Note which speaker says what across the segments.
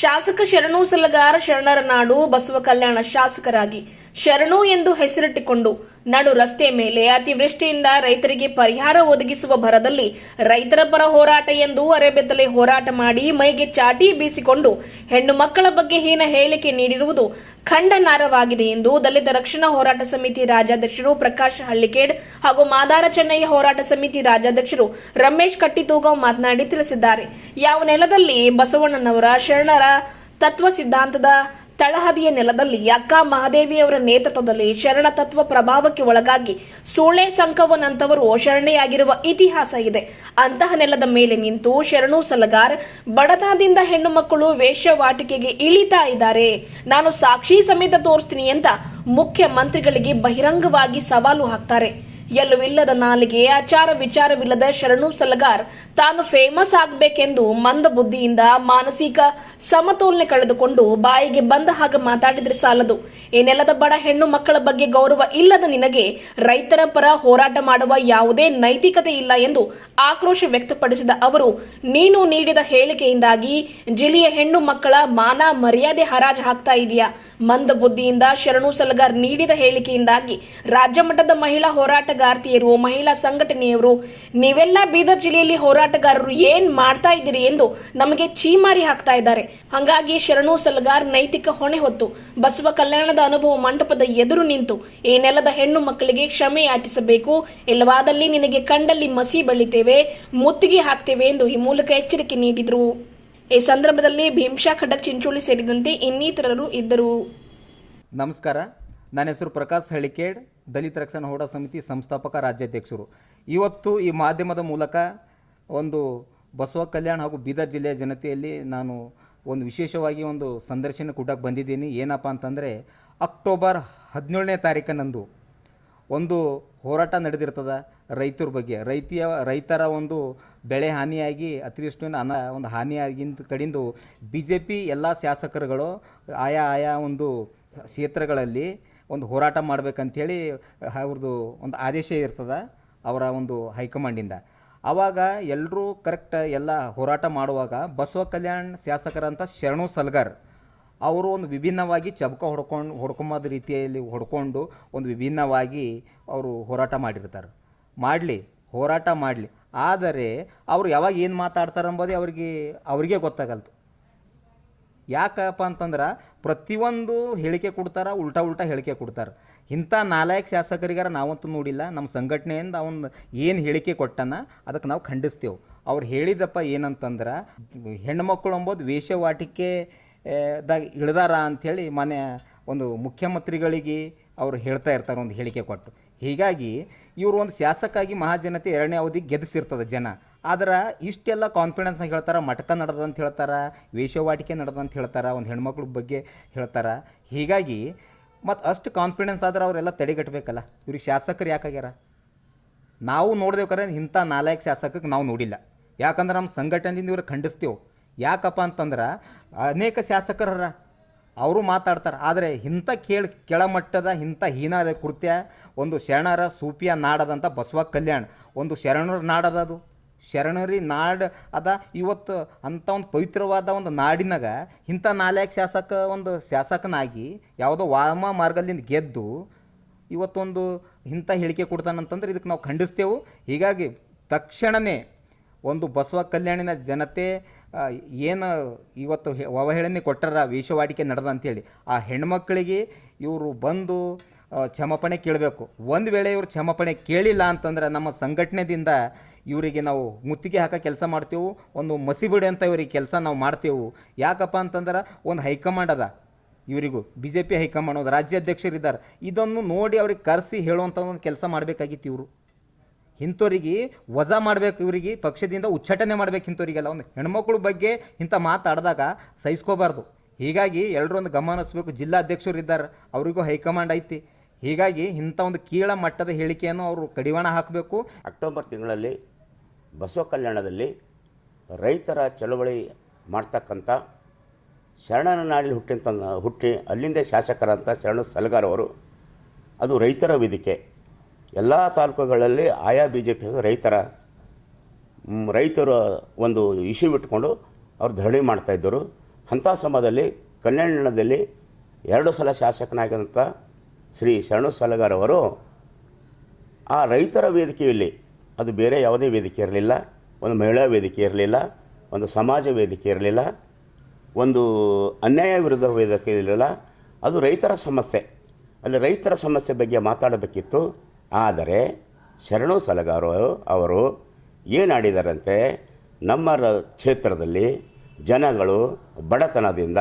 Speaker 1: ಶಾಸಕ ಶರಣು ಸಲಗಾರ ಶರಣರ ನಾಡು ಬಸವ ಕಲ್ಯಾಣ ಶಾಸಕರಾಗಿ. ಶರಣು ಎಂದು ಹೆಸರಿಟ್ಟುಕೊಂಡು ನಡು ರಸ್ತೆ ಮೇಲೆ ಅತಿವೃಷ್ಟಿಯಿಂದ ರೈತರಿಗೆ ಪರಿಹಾರ ಒದಗಿಸುವ ಭರದಲ್ಲಿ ರೈತರ ಪರ ಹೋರಾಟ ಎಂದು ಅರೆಬೆತ್ತಲೆ ಹೋರಾಟ ಮಾಡಿ ಮೈಗೆ ಚಾಟಿ ಬೀಸಿಕೊಂಡು ಹೆಣ್ಣು ಮಕ್ಕಳ ಬಗ್ಗೆ ಹೀನ ಹೇಳಿಕೆ ನೀಡಿರುವುದು ಖಂಡನಾರವಾಗಿದೆ ಎಂದು ದಲಿತ ರಕ್ಷಣಾ ಹೋರಾಟ ಸಮಿತಿ ರಾಜ್ಯಾಧ್ಯಕ್ಷರು ಪ್ರಕಾಶ್ ಹಳ್ಳಿಕೇಡ್ ಹಾಗೂ ಮಾದಾರ ಚೆನ್ನಯ್ಯ ಹೋರಾಟ ಸಮಿತಿ ರಾಜ್ಯಾಧ್ಯಕ್ಷರು ರಮೇಶ್ ಕಟ್ಟಿತೂಗಾವ್ ಮಾತನಾಡಿ ತಿಳಿಸಿದ್ದಾರೆ. ಯಾವ ನೆಲದಲ್ಲಿ ಬಸವಣ್ಣನವರ ಶರಣರ ತತ್ವ ಸಿದ್ಧಾಂತದ ತಳಹದಿಯ ನೆಲದಲ್ಲಿ ಅಕ್ಕ ಮಹಾದೇವಿಯವರ ನೇತೃತ್ವದಲ್ಲಿ ಶರಣ ತತ್ವ ಪ್ರಭಾವಕ್ಕೆ ಒಳಗಾಗಿ ಸೂಳೆ ಸಂಕವನಂತವರು ಶರಣೆಯಾಗಿರುವ ಇತಿಹಾಸ ಇದೆ. ಅಂತಹ ನೆಲದ ಮೇಲೆ ನಿಂತು ಶರಣು ಸಲಗಾರ್, ಬಡತನದಿಂದ ಹೆಣ್ಣು ಮಕ್ಕಳು ವೇಷವಾಟಿಕೆಗೆ ಇಳಿತಾ ಇದ್ದಾರೆ. ನಾನು ಸಾಕ್ಷಿ ಸಮೇತ ತೋರಿಸ್ತೀನಿ ಅಂತ ಮುಖ್ಯಮಂತ್ರಿಗಳಿಗೆ ಬಹಿರಂಗವಾಗಿ ಸವಾಲು ಹಾಕ್ತಾರೆ. ಎಲ್ಲವಿಲ್ಲದ ನಾಲಿಗೆ ಆಚಾರ ವಿಚಾರವಿಲ್ಲದ ಶರಣು ಸಲಗಾರ್. ತಾನು ಫೇಮಸ್ ಆಗಬೇಕೆಂದು ಮಂದ ಬುದ್ಧಿಯಿಂದ ಮಾನಸಿಕ ಸಮತೋಲನೆ ಕಳೆದುಕೊಂಡು ಬಾಯಿಗೆ ಬಂದ ಹಾಗೆ ಮಾತಾಡಿದ್ರೆ ಸಾಲದು. ಈ ನೆಲದ ಬಡ ಹೆಣ್ಣು ಮಕ್ಕಳ ಬಗ್ಗೆ ಗೌರವ ಇಲ್ಲದ ನಿನಗೆ ರೈತರ ಪರ ಹೋರಾಟ ಮಾಡುವ ಯಾವುದೇ ನೈತಿಕತೆ ಇಲ್ಲ ಎಂದು ಆಕ್ರೋಶ ವ್ಯಕ್ತಪಡಿಸಿದ ಅವರು, ನೀನು ನೀಡಿದ ಹೇಳಿಕೆಯಿಂದಾಗಿ ಜಿಲ್ಲೆಯ ಹೆಣ್ಣು ಮಕ್ಕಳ ಮಾನ ಮರ್ಯಾದೆ ಹರಾಜು ಹಾಕ್ತಾ ಇದೆಯಾ? ಮಂದ ಬುದ್ಧಿಯಿಂದ ಶರಣು ಸಲಗಾರ್ ನೀಡಿದ ಹೇಳಿಕೆಯಿಂದಾಗಿ ರಾಜ್ಯ ಮಟ್ಟದ ಮಹಿಳಾ ಹೋರಾಟಗಾರ್ತಿಯರು ಮಹಿಳಾ ಸಂಘಟನೆಯವರು, ನೀವೆಲ್ಲ ಬೀದರ್ ಜಿಲ್ಲೆಯಲ್ಲಿ ಹೋರಾಟಗಾರರು ಏನ್ ಮಾಡ್ತಾ ಇದ್ದೀರಿ ಎಂದು ನಮಗೆ ಚೀಮಾರಿ ಹಾಕ್ತಾ ಇದ್ದಾರೆ. ಹಂಗಾಗಿ ಶರಣು ಸಲಗಾರ್ ನೈತಿಕ ಹೊಣೆ ಹೊತ್ತು ಬಸವ ಕಲ್ಯಾಣದ ಅನುಭವ ಮಂಟಪದ ಎದುರು ನಿಂತು ಈ ನೆಲದ ಹೆಣ್ಣು ಮಕ್ಕಳಿಗೆ ಕ್ಷಮೆ ಯಾಚಿಸಬೇಕು. ಇಲ್ಲವಾದಲ್ಲಿ ನಿನಗೆ ಕಂಡಲ್ಲಿ ಮಸಿ ಬಳಿತೇವೆ, ಮುತ್ತಿಗೆ ಹಾಕ್ತೇವೆ ಎಂದು ಈ ಮೂಲಕ ಎಚ್ಚರಿಕೆ ನೀಡಿದರು. ಈ ಸಂದರ್ಭದಲ್ಲಿ ಭೀಮ್ಶಾ ಖಡಕ್ ಚಿಂಚೋಳಿ ಸೇರಿದಂತೆ ಇನ್ನಿತರರು ಇದ್ದರು.
Speaker 2: ನಮಸ್ಕಾರ. ನನ್ನ ಹೆಸರು ಪ್ರಕಾಶ್ ಹಳಿಕೇಡ್. ದಲಿತ ರಕ್ಷಣಾ ಹೋರಾಟ ಸಮಿತಿ ಸಂಸ್ಥಾಪಕ ರಾಜ್ಯಾಧ್ಯಕ್ಷರು. ಇವತ್ತು ಈ ಮಾಧ್ಯಮದ ಮೂಲಕ ಒಂದು ಬಸವ ಕಲ್ಯಾಣ ಹಾಗೂ ಬೀದರ್ ಜಿಲ್ಲೆಯ ಜನತೆಯಲ್ಲಿ ನಾನು ಒಂದು ವಿಶೇಷವಾಗಿ ಒಂದು ಸಂದರ್ಶನ ಕೊಡಕ್ಕೆ ಬಂದಿದ್ದೀನಿ. ಏನಪ್ಪ ಅಂತಂದರೆ, ಅಕ್ಟೋಬರ್ ಹದಿನೇಳನೇ ತಾರೀಕಿನಂದು ಒಂದು ಹೋರಾಟ ನಡೆದಿರ್ತದ ರೈತರ ಬಗ್ಗೆ. ರೈತಿಯ, ರೈತರ ಒಂದು ಬೆಳೆ ಹಾನಿಯಾಗಿ ಅತಿವೃಷ್ಟಿನ ಅನ, ಒಂದು ಹಾನಿಯಾಗಿಂದ ಕಡಿಂದು ಬಿ ಜೆ ಪಿ ಎಲ್ಲ ಶಾಸಕರುಗಳು ಆಯಾ ಆಯಾ ಒಂದು ಕ್ಷೇತ್ರಗಳಲ್ಲಿ ಒಂದು ಹೋರಾಟ ಮಾಡ್ಬೇಕಂಥೇಳಿ ಅವ್ರದ್ದು ಒಂದು ಆದೇಶ ಇರ್ತದೆ, ಅವರ ಒಂದು ಹೈಕಮಾಂಡಿಂದ. ಆವಾಗ ಎಲ್ಲರೂ ಕರೆಕ್ಟ್ ಎಲ್ಲ ಹೋರಾಟ ಮಾಡುವಾಗ ಬಸವ ಕಲ್ಯಾಣ್ ಶಾಸಕರಂಥ ಶರಣು ಸಲ್ಗರ್, ಅವರು ಒಂದು ವಿಭಿನ್ನವಾಗಿ ಚಬಕ ಹೊಡ್ಕೊಂಡು, ಹೊಡ್ಕೊಂಬದ ರೀತಿಯಲ್ಲಿ ಹೊಡ್ಕೊಂಡು ಒಂದು ವಿಭಿನ್ನವಾಗಿ ಅವರು ಹೋರಾಟ ಮಾಡಿರ್ತಾರೆ. ಮಾಡಲಿ, ಹೋರಾಟ ಮಾಡಲಿ. ಆದರೆ, ಅವರು ಯಾವಾಗ ಏನು ಮಾತಾಡ್ತಾರೆ ಅಂಬೋದೇ ಅವ್ರಿಗೆ, ಅವರಿಗೆ ಗೊತ್ತಾಗಲ್ತು ಯಾಕಪ್ಪ ಅಂತಂದ್ರೆ ಪ್ರತಿಯೊಂದು ಹೇಳಿಕೆ ಕೊಡ್ತಾರೆ, ಉಲ್ಟಾ ಉಲ್ಟಾ ಹೇಳಿಕೆ ಕೊಡ್ತಾರೆ. ಇಂಥ ನಾಲ್ಕು ಶಾಸಕರಿಗಾರ ನಾವಂತೂ ನೋಡಿಲ್ಲ, ನಮ್ಮ ಸಂಘಟನೆಯಿಂದ ಅವನು ಏನು ಹೇಳಿಕೆ ಕೊಟ್ಟನ ಅದಕ್ಕೆ ನಾವು ಖಂಡಿಸ್ತೇವೆ. ಅವ್ರು ಹೇಳಿದಪ್ಪ ಏನಂತಂದ್ರೆ, ಹೆಣ್ಮಕ್ಳು ಅಂಬೋದು ವೇಷವಾಟಿಕೆ ದಾಗ ಇಳ್ದಾರ ಅಂಥೇಳಿ ಮನೆ ಒಂದು ಮುಖ್ಯಮಂತ್ರಿಗಳಿಗೆ ಅವರು ಹೇಳ್ತಾ ಇರ್ತಾರೆ ಒಂದು ಹೇಳಿಕೆ ಕೊಟ್ಟು. ಹೀಗಾಗಿ ಇವರು ಒಂದು ಶಾಸಕಾಗಿ ಮಹಾಜನತೆ ಎರಡನೇ ಅವಧಿ ಗೆದ್ದಿಸಿರ್ತದೆ ಜನ. ಆದ್ರೆ ಇಷ್ಟೆಲ್ಲ ಕಾನ್ಫಿಡೆನ್ಸ್ನಾಗ ಹೇಳ್ತಾರೆ, ಮಟಕ ನಡೆದಂತ ಹೇಳ್ತಾರೆ ವೇಷವಾಟಿಕೆ ನಡೆದಂತ ಹೇಳ್ತಾರೆ, ಒಂದು ಹೆಣ್ಮಕ್ಳ ಬಗ್ಗೆ ಹೇಳ್ತಾರೆ. ಹೀಗಾಗಿ ಮತ್ತು ಅಷ್ಟು ಕಾನ್ಫಿಡೆನ್ಸ್ ಆದ್ರೆ ಅವರೆಲ್ಲ ತಡೆಗಟ್ಟಬೇಕಲ್ಲ ಇವ್ರಿಗೆ ಶಾಸಕರು ಯಾಕಾಗ್ಯಾರ ನಾವು ನೋಡ್ದೇವ್ರೆ ಇಂಥ ನಾಲ್ಕು ಶಾಸಕಕ್ಕೆ ನಾವು ನೋಡಿಲ್ಲ. ಯಾಕಂದ್ರೆ ನಮ್ಮ ಸಂಘಟನೆಯಿಂದ ಇವ್ರು ಖಂಡಿಸ್ತೇವೆ. ಯಾಕಪ್ಪ ಅಂತಂದ್ರೆ ಅನೇಕ ಶಾಸಕರರ ಅವರು ಮಾತಾಡ್ತಾರೆ. ಆದರೆ ಇಂಥ ಕೇಳಿ ಕೆಳಮಟ್ಟದ ಇಂಥ ಹೀನಾದ ಕೃತ್ಯ, ಒಂದು ಶರಣರ ಸೂಪಿಯ ನಾಡದಂಥ ಬಸವ ಕಲ್ಯಾಣ, ಒಂದು ಶರಣರ ನಾಡದ ಅದು. ಶರಣರಿ ನಾಡ್ ಅದ. ಇವತ್ತು ಅಂಥ ಒಂದು ಪವಿತ್ರವಾದ ಒಂದು ನಾಡಿನಾಗ ಇಂಥ ನಾಲ್ಕು ಶಾಸಕ, ಒಂದು ಶಾಸಕನಾಗಿ ಯಾವುದೋ ವಾಮ ಮಾರ್ಗದಿಂದ ಗೆದ್ದು ಇವತ್ತೊಂದು ಇಂಥ ಹೇಳಿಕೆ ಕೊಡ್ತಾನಂತಂದ್ರೆ ಇದಕ್ಕೆ ನಾವು ಖಂಡಿಸ್ತೇವೆ. ಹೀಗಾಗಿ ತಕ್ಷಣವೇ ಒಂದು ಬಸವ ಕಲ್ಯಾಣಿನ ಜನತೆ ಏನು ಇವತ್ತು ಅವಹೇಳನೆ ಕೊಟ್ಟರ, ವೇಷವಾಡಿಕೆ ನಡೆದ ಅಂತೇಳಿ ಆ ಹೆಣ್ಮಕ್ಕಳಿಗೆ ಇವರು ಬಂದು ಕ್ಷಮಾಪಣೆ ಕೇಳಬೇಕು. ಒಂದು ವೇಳೆ ಇವರು ಕ್ಷಮಾಪಣೆ ಕೇಳಿಲ್ಲ ಅಂತಂದ್ರೆ ನಮ್ಮ ಸಂಘಟನೆದಿಂದ ಇವರಿಗೆ ನಾವು ಮುತ್ತಿಗೆ ಹಾಕೋ ಕೆಲಸ ಮಾಡ್ತೇವೆ, ಒಂದು ಮಸಿಬಿಡಿ ಅಂತ ಇವ್ರಿಗೆ ಕೆಲಸ ನಾವು ಮಾಡ್ತೇವೆ, ಯಾಕಪ್ಪ ಅಂತಂದ್ರೆ ಒಂದು ಹೈಕಮಾಂಡ್ ಅದ. ಇವರಿಗೂ ಬಿ ಜೆ ಪಿ ಹೈಕಮಾಂಡ್ ಒಂದು ರಾಜ್ಯಾಧ್ಯಕ್ಷರಿದ್ದಾರೆ. ಇದನ್ನು ನೋಡಿ ಅವ್ರಿಗೆ ಕರೆಸಿ ಹೇಳುವಂಥ ಒಂದು ಕೆಲಸ ಮಾಡಬೇಕಾಗಿತ್ತು ಇವರು. ಇಂಥವ್ರಿಗೆ ವಜಾ ಮಾಡಬೇಕು ಇವರಿಗೆ, ಪಕ್ಷದಿಂದ ಉಚ್ಚಾಟನೆ ಮಾಡಬೇಕು ಇಂಥವರಿಗೆಲ್ಲ. ಒಂದು ಹೆಣ್ಮಕ್ಳ ಬಗ್ಗೆ ಇಂಥ ಮಾತಾಡಿದಾಗ ಸಹಿಸ್ಕೋಬಾರ್ದು. ಹೀಗಾಗಿ ಎಲ್ಲರೂ ಒಂದು ಗಮನಿಸ್ಬೇಕು. ಜಿಲ್ಲಾಧ್ಯಕ್ಷರು ಇದ್ದಾರೆ ಅವರಿಗೂ ಹೈಕಮಾಂಡ್ ಐತಿ. ಹೀಗಾಗಿ ಇಂಥ ಒಂದು ಕೀಳ ಮಟ್ಟದ ಹೇಳಿಕೆಯನ್ನು ಅವರು ಕಡಿವಾಣ ಹಾಕಬೇಕು.
Speaker 3: ಅಕ್ಟೋಬರ್ ತಿಂಗಳಲ್ಲಿ ಬಸವ ಕಲ್ಯಾಣದಲ್ಲಿ ರೈತರ ಚಳವಳಿ ಮಾಡ್ತಕ್ಕಂಥ ಶರಣನ ನಾಡಿಲಿ ಹುಟ್ಟಿಂತ ಹುಟ್ಟಿ ಅಲ್ಲಿಂದ ಶಾಸಕರಂಥ ಶರಣ ಸಲಗಾರ್ ಅವರು, ಅದು ರೈತರ ವೇದಿಕೆ. ಎಲ್ಲ ತಾಲೂಕುಗಳಲ್ಲಿ ಆಯಾ ಬಿ ಜೆ ಪಿ ರೈತರ ರೈತರ ಒಂದು ಇಶ್ಯೂ ಇಟ್ಕೊಂಡು ಅವ್ರು ಧರಣಿ ಮಾಡ್ತಾಯಿದ್ದರು ಅಂಥ ಸಮಯದಲ್ಲಿ ಕಲ್ಯಾಣದಲ್ಲಿ ಎರಡು ಸಲ ಶಾಸಕನಾಗಿದ್ದಂಥ ಶ್ರೀ ಶರಣು ಸಲಗಾರ್ ಅವರು ಆ ರೈತರ ವೇದಿಕೆಯಲ್ಲಿ ಅದು ಬೇರೆ ಯಾವುದೇ ವೇದಿಕೆ ಇರಲಿಲ್ಲ. ಒಂದು ಮಹಿಳಾ ವೇದಿಕೆ ಇರಲಿಲ್ಲ. ಒಂದು ಸಮಾಜ ವೇದಿಕೆ ಇರಲಿಲ್ಲ. ಒಂದು ಅನ್ಯಾಯ ವಿರುದ್ಧ ವೇದಿಕೆ ಇರಲಿಲ್ಲ. ಅದು ರೈತರ ಸಮಸ್ಯೆ. ಅಲ್ಲಿ ರೈತರ ಸಮಸ್ಯೆ ಬಗ್ಗೆ ಮಾತಾಡಬೇಕಿತ್ತು. ಆದರೆ ಶರಣು ಸಲಗಾರ ಅವರು ಏನಾಡಿದಾರಂತೆ ನಮ್ಮ ರ ಕ್ಷೇತ್ರದಲ್ಲಿ ಜನಗಳು ಬಡತನದಿಂದ,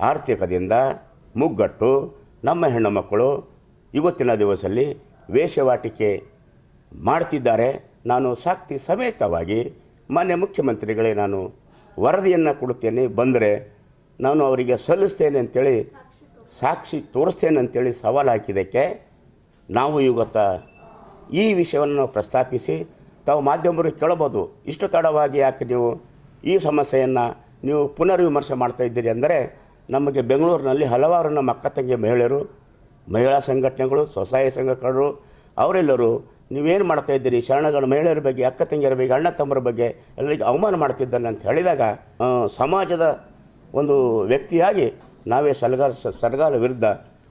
Speaker 3: ಆರ್ಥಿಕದಿಂದ, ಮುಗ್ಗಟ್ಟು ನಮ್ಮ ಹೆಣ್ಣು ಮಕ್ಕಳು ಇವತ್ತಿನ ದಿವಸಲ್ಲಿ ವೇಷವಾಟಿಕೆ ಮಾಡ್ತಿದ್ದಾರೆ. ನಾನು ಸಾಕ್ತಿ ಸಮೇತವಾಗಿ ಮಾನ್ಯ ಮುಖ್ಯಮಂತ್ರಿಗಳೇ ನಾನು ವರದಿಯನ್ನು ಕೊಡುತ್ತೇನೆ. ಬಂದರೆ ನಾನು ಅವರಿಗೆ ಸಲ್ಲಿಸ್ತೇನೆ ಅಂತೇಳಿ, ಸಾಕ್ಷಿ ತೋರಿಸ್ತೇನೆ ಅಂತೇಳಿ ಸವಾಲು ಹಾಕಿದ್ದಕ್ಕೆ ನಾವು ಇವತ್ತ ಈ ವಿಷಯವನ್ನು ಪ್ರಸ್ತಾಪಿಸಿ ತಾವು ಮಾಧ್ಯಮರು ಕೇಳಬಹುದು. ಇಷ್ಟು ತಡವಾಗಿ ಯಾಕೆ ನೀವು ಈ ಸಮಸ್ಯೆಯನ್ನು ನೀವು ಪುನರ್ವಿಮರ್ಶೆ ಮಾಡ್ತಾ ಇದ್ದೀರಿ ಅಂದರೆ ನಮಗೆ ಬೆಂಗಳೂರಿನಲ್ಲಿ ಹಲವಾರು ನಮ್ಮ ಅಕ್ಕ ತಂಗಿ ಮಹಿಳೆಯರು, ಮಹಿಳಾ ಸಂಘಟನೆಗಳು, ಸ್ವಸಹಾಯ ಸಂಘಟನೆಗಳು ಅವರೆಲ್ಲರೂ ನೀವೇನು ಮಾಡ್ತಾ ಇದ್ದೀರಿ? ಶರಣಗಳ ಮಹಿಳೆಯರ ಬಗ್ಗೆ, ಅಕ್ಕ ತಂಗಿಯರ ಬಗ್ಗೆ, ಅಣ್ಣ ತಮ್ಮರ ಬಗ್ಗೆ ಎಲ್ಲರಿಗೆ ಅವಮಾನ ಮಾಡ್ತಿದ್ದಾನೆ ಅಂತ ಹೇಳಿದಾಗ ಸಮಾಜದ ಒಂದು ವ್ಯಕ್ತಿಯಾಗಿ ನಾವೇ ಸಲಗಾರ ಸರ್ಗಾಲ ವಿರುದ್ಧ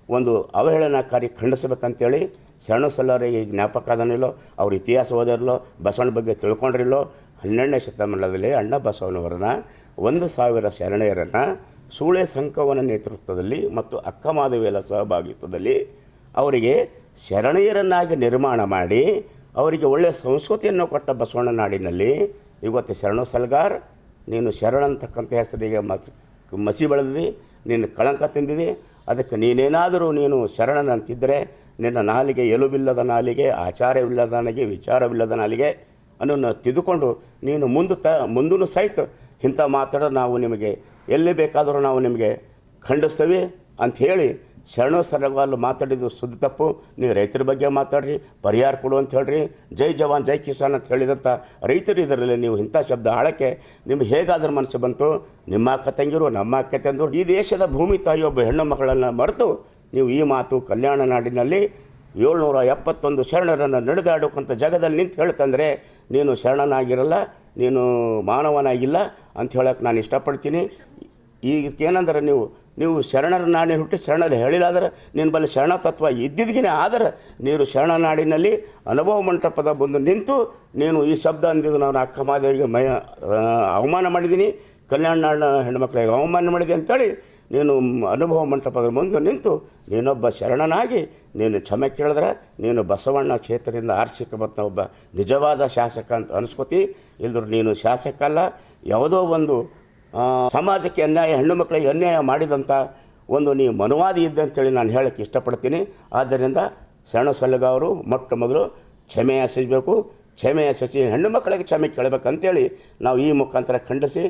Speaker 3: ಒಂದು ಅವಹೇಳನಕಾರಿ ಖಂಡಿಸಬೇಕಂತೇಳಿ ಶರಣ ಸಲ್ಲವರಿಗೆ ಜ್ಞಾಪಕ ಆದನಿಲ್ಲೋ, ಅವ್ರ ಇತಿಹಾಸ ಓದಿರಲೋ ಬಸವಣ್ಣ ಬಗ್ಗೆ ತಿಳ್ಕೊಂಡಿರಲೋ, ಹನ್ನೆರಡನೇ ಶತಮಾನದಲ್ಲಿ ಅಣ್ಣ ಬಸವನವರನ್ನ ಒಂದು ಸಾವಿರ ಶರಣೆಯರನ್ನು ಸೂಳೆ ಸಂಕವನ ನೇತೃತ್ವದಲ್ಲಿ ಮತ್ತು ಅಕ್ಕಮಾದವಿಯಲ ಸಹಭಾಗಿತ್ವದಲ್ಲಿ ಅವರಿಗೆ ಶರಣೆಯರನ್ನಾಗಿ ನಿರ್ಮಾಣ ಮಾಡಿ ಅವರಿಗೆ ಒಳ್ಳೆಯ ಸಂಸ್ಕೃತಿಯನ್ನು ಕೊಟ್ಟ ಬಸವಣ್ಣ ನಾಡಿನಲ್ಲಿ. ಇವತ್ತು ಶರಣು ಸಲ್ಗಾರ್, ನೀನು ಶರಣ ಅಂತಕ್ಕಂಥ ಹೆಸರಿಗೆ ಮಸ್, ಮಸಿ ಬೆಳೆದಿದೆ ನಿನ್ನ ಕಳಂಕ ತಿಂದಿದೆ, ಅದಕ್ಕೆ ನೀನೇನಾದರೂ ನೀನು ಶರಣನಂತಿದ್ದರೆ ನಿನ್ನ ನಾಲಿಗೆ ಎಲುಬಿಲ್ಲದ ನಾಲಿಗೆ, ಆಚಾರವಿಲ್ಲದ ನಾಲಿಗೆ, ವಿಚಾರವಿಲ್ಲದ ನಾಲಿಗೆ ಅನ್ನೋನ್ನು ತಿದ್ದುಕೊಂಡು ನೀನು ಮುಂದೆ ತ ಮುಂದೂ ಸಹಿತ ಇಂಥ ಮಾತಾಡೋ ನಾವು ನಿಮಗೆ ಎಲ್ಲಿ ಬೇಕಾದರೂ ನಾವು ನಿಮಗೆ ಖಂಡಿಸ್ತೇವೆ ಅಂಥೇಳಿ ಶರಣ ಸರಗಾಲು ಮಾತಾಡಿದ್ದು ಸುದ್ದಿ ತಪ್ಪು. ನೀವು ರೈತರ ಬಗ್ಗೆ ಮಾತಾಡ್ರಿ, ಪರಿಹಾರ ಕೊಡು ಅಂತ ಹೇಳ್ರಿ. ಜೈ ಜವಾನ್, ಜೈ ಕಿಸಾನ್ ಅಂತ ಹೇಳಿದಂಥ ರೈತರು ಇದರಲ್ಲಿ ನೀವು ಇಂಥ ಶಬ್ದ ಆಳಕ್ಕೆ ನಿಮ್ಗೆ ಹೇಗಾದ್ರೂ ಮನಸ್ಸು ಬಂತು. ನಿಮ್ಮ ಅಕ್ಕ ತಂಗಿರು, ನಮ್ಮ ಅಕ್ಕ ಈ ದೇಶದ ಭೂಮಿ ತಾಯಿ ಒಬ್ಬ ಹೆಣ್ಣು ಮಕ್ಕಳನ್ನು ಮರೆತು ನೀವು ಈ ಮಾತು ಕಲ್ಯಾಣ ನಾಡಿನಲ್ಲಿ ಏಳ್ನೂರ ಎಪ್ಪತ್ತೊಂದು ಶರಣರನ್ನು ನಡೆದಾಡೋಕ್ಕಂಥ ಜಾಗದಲ್ಲಿ ನಿಂತು ಹೇಳ್ತಂದರೆ ನೀನು ಶರಣನಾಗಿರಲ್ಲ, ನೀನು ಮಾನವನಾಗಿಲ್ಲ ಅಂತ ಹೇಳಕ್ಕೆ ನಾನು ಇಷ್ಟಪಡ್ತೀನಿ. ಏನಂದ್ರೆ ನೀವು ನೀವು ಶರಣರ ನಾಡಿನ ಹುಟ್ಟಿ ಶರಣಲ್ಲಿ ಹೇಳಿಲ್ಲಾದ್ರೆ ನಿನ್ನ ಬಳಿ ಶರಣ ತತ್ವ ಇದ್ದಿದ್ಗಿನೇ ಆದರೆ ನೀರು ಶರಣ ನಾಡಿನಲ್ಲಿ ಅನುಭವ ಮಂಟಪದ ಬಂದು ನಿಂತು ನೀನು ಈ ಶಬ್ದ ಅಂದಿದ್ದು ನಾನು ಅಕ್ಕ ಮಾದೇವಿಗೆ ಮಯ ಅವಮಾನ ಮಾಡಿದ್ದೀನಿ. ಕಲ್ಯಾಣ ನಾಡಿನ ಹೆಣ್ಮಕ್ಳಿಗೆ ಅವಮಾನ ಮಾಡಿದೆ ಅಂತೇಳಿ ನೀನು ಅನುಭವ ಮಂಟಪದ ಮುಂದೆ ನಿಂತು ನೀನೊಬ್ಬ ಶರಣನಾಗಿ ನೀನು ಕ್ಷಮೆ ಕೇಳಿದ್ರೆ ನೀನು ಬಸವಣ್ಣ ಕ್ಷೇತ್ರದಿಂದ ಆರ್ಸಿಕ ಮತ್ತು ಒಬ್ಬ ನಿಜವಾದ ಶಾಸಕ ಅಂತ ಅನಿಸ್ಕೋತಿ. ಇಲ್ದ್ರೆ ನೀನು ಶಾಸಕ ಅಲ್ಲ. ಯಾವುದೋ ಒಂದು ಸಮಾಜಕ್ಕೆ ಅನ್ಯಾಯ, ಹೆಣ್ಣು ಮಕ್ಕಳಿಗೆ ಅನ್ಯಾಯ ಮಾಡಿದಂಥ ಒಂದು ನೀವು ಮನುವಾದಿ ಇದ್ದೆ ಅಂತೇಳಿ ನಾನು ಹೇಳಕ್ಕೆ ಇಷ್ಟಪಡ್ತೀನಿ. ಆದ್ದರಿಂದ ಶರಣ ಸಲಗ ಅವರು, ಮೊಟ್ಟ ಮೊದಲು ಕ್ಷಮೆ ಎಸಿಸಬೇಕು ಕ್ಷಮೆ ಯಾಚಿಸಿ ಹೆಣ್ಣು ಮಕ್ಕಳಿಗೆ ಕ್ಷಮೆ ಕೇಳಬೇಕಂತೇಳಿ ನಾವು ಈ ಮುಖಾಂತರ ಖಂಡಿಸಿ